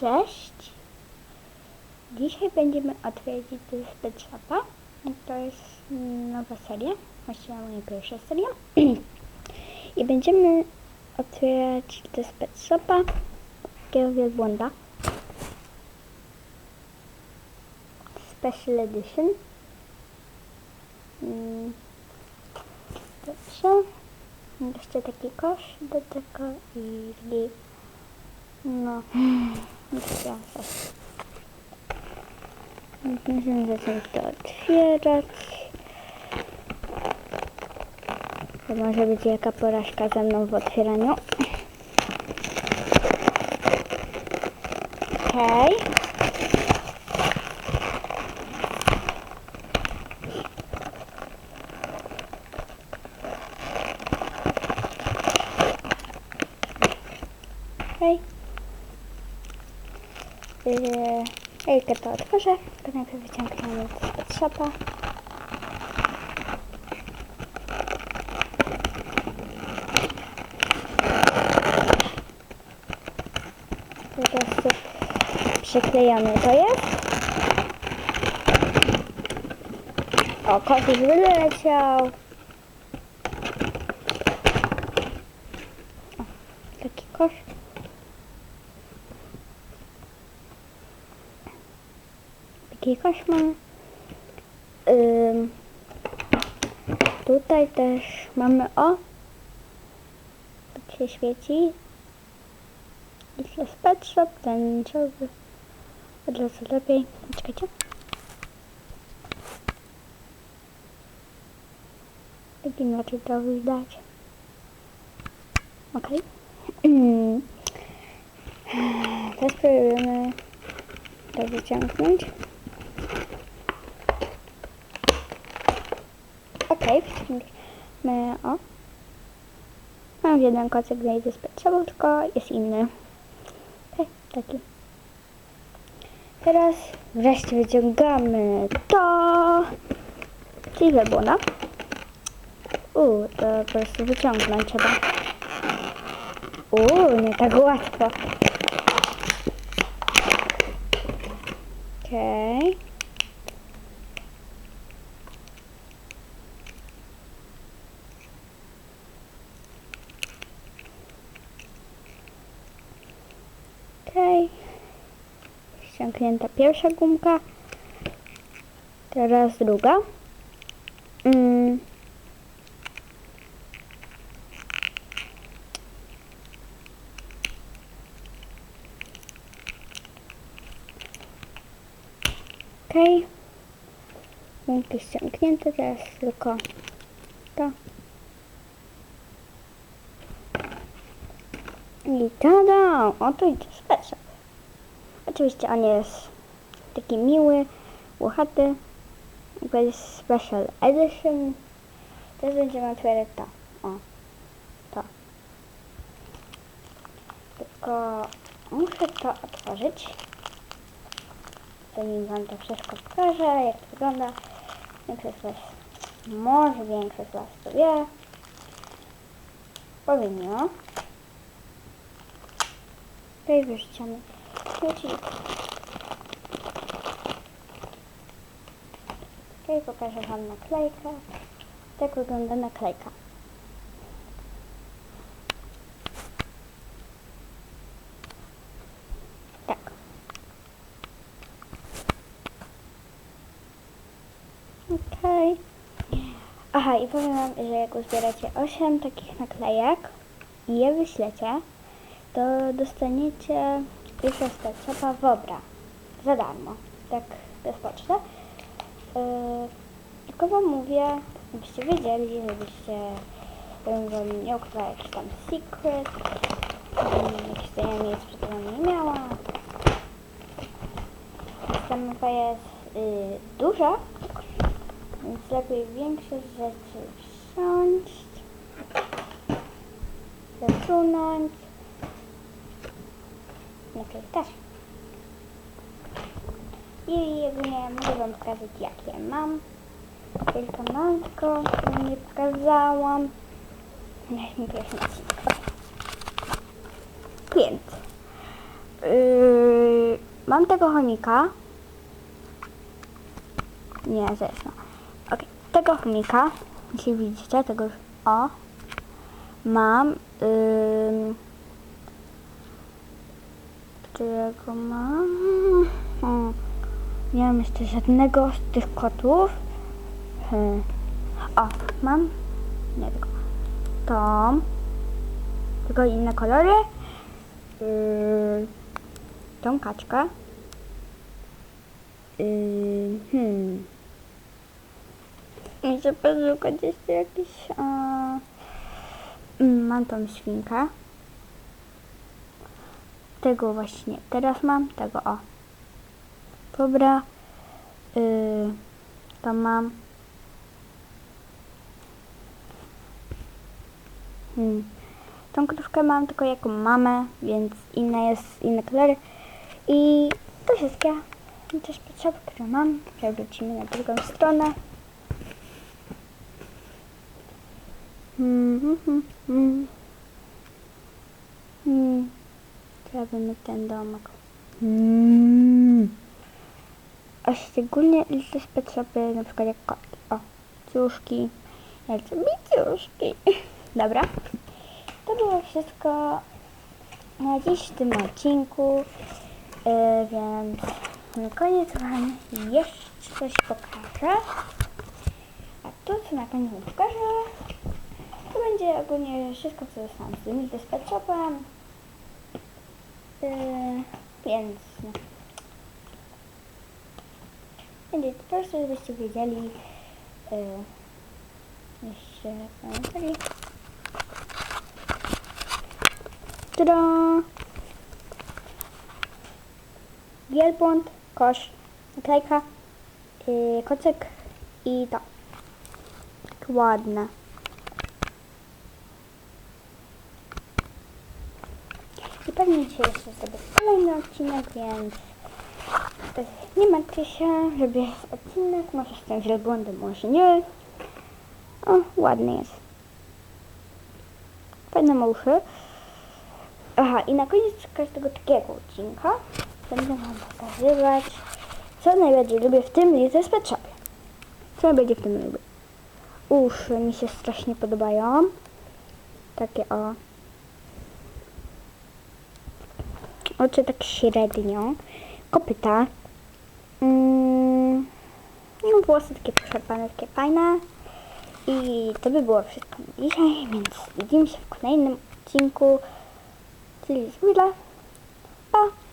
Cześć! Dzisiaj będziemy odwiedzić Pet Shopa. To jest nowa seria, właściwie moja pierwsza seria. I będziemy otwierać Pet Shopa takiego wielbłąda. Special Edition. Mm, Dobrze. Jeszcze taki kosz do tego i no. Musimy zacząć to otwierać. To może być jaka porażka ze mną w otwieraniu. Okej. Okej. Yy, Jejkę to otworzę, to najpierw wyciągniemy z shopa. Po prostu przyklejony to jest. O, kot już wyleciał. O, taki kosz. Taki kosz mamy. Ym, tutaj też mamy o. Tak się świeci. Jest Pet Shop, tęczowy. Od razu lepiej. Czekajcie. Jak inaczej to widać. Okej. Okay. Teraz spróbujemy to wyciągnąć. Okej, okay, o. Mam jeden kocyk znajdę z Shopu, tylko jest inny. Okay, taki. Teraz wreszcie wyciągamy to. Czyli webona. Uuu, to po prostu wyciągnąć trzeba. Uuu, nie tak łatwo. Okej. Okay. Okej. Ściągnięta pierwsza gumka. Teraz druga. Mm. Gumki ściągnięte, teraz tylko to. I tada! Oto idzie special. Oczywiście on jest taki miły, łochaty. To jest special edition. Teraz będziemy otwierać to. O, to. Tylko muszę to otworzyć. Zanim wam to wszystko pokażę, jak to wygląda. Większość z was, może większość z was to wie. Powinno. Tutaj wyrzucamy śmieci. Okej, pokażę wam naklejkę. Tak wygląda naklejka. Tak. Okej. Aha, i powiem wam, że jak uzbieracie 8 takich naklejek i je wyślecie, to dostaniecie jeszcze starczopa Wobra za darmo, tak bez poczty. Yy, tylko wam mówię, żebyście wiedzieli, żebyście wam nie ukryła jakiś tam secret, yy, jakieś tajemnic przed wami nie miała. Ta mapa jest yy, duża, więc lepiej większe rzeczy wsiąść, zasunąć. Okej, też. I jedynie mogę wam pokazać jakie mam. Tylko matko, nie pokazałam. Weźmy pierwszy odcinek. Więc. Yy, mam tego chomika. Nie, zresztą. Okej, tego chomika, jeśli widzicie, tego już, o, mam, ym, którego mam, hmm, nie mam jeszcze żadnego z tych kotów. Hmm. O, mam, nie tylko, tą, tylko inne kolory, yy, tą kaczkę, yy, hmm, muszę poszukać jeszcze jakiś, a, mm, mam tą świnkę, tego właśnie teraz mam, tego o, dobra, yy, to mam, Hmm. Tą krówkę mam tylko jako mamę, więc inna jest, inne kolory. I to wszystkie też potrzeby, które mam. Przewrócimy na drugą stronę. Hmm, hmm, hmm, hmm. Hmm. Zrobimy ten domek. Hmm. A szczególnie z potrzeby na przykład jak kotki. O, ciuszki. Ja chcę biciuszki. Dobra. To było wszystko na dziś w tym odcinku. Yy, więc na koniec Wam jeszcze coś pokażę. A to, co na koniec pokażę, to będzie ogólnie wszystko, co dostałam z tym z Pet Shopem. Yy, więc będzie to po prostu, żebyście wiedzieli. Yy, jeszcze pamiętali. Tada! Wielbłąd, kosz, naklejka, yy, kocyk i to. Tak Ładne. Pewnie dzisiaj jeszcze sobie kolejny odcinek, więc nie martwcie się, żeby jest odcinek, może z tym wielbłądem, może nie. O, ładny jest. Fajne ma uszy. Aha, i na koniec każdego takiego odcinka będę Wam pokazywać, co najbardziej lubię w tym Little Pet. Co najbardziej w tym lubię. Uszy mi się strasznie podobają. Takie o. Oczy tak średnio. Kopyta. Mm, no włosy takie poszarpane, takie fajne. I to by było wszystko na dzisiaj, więc widzimy się w kolejnym odcinku. Czyli z Pa!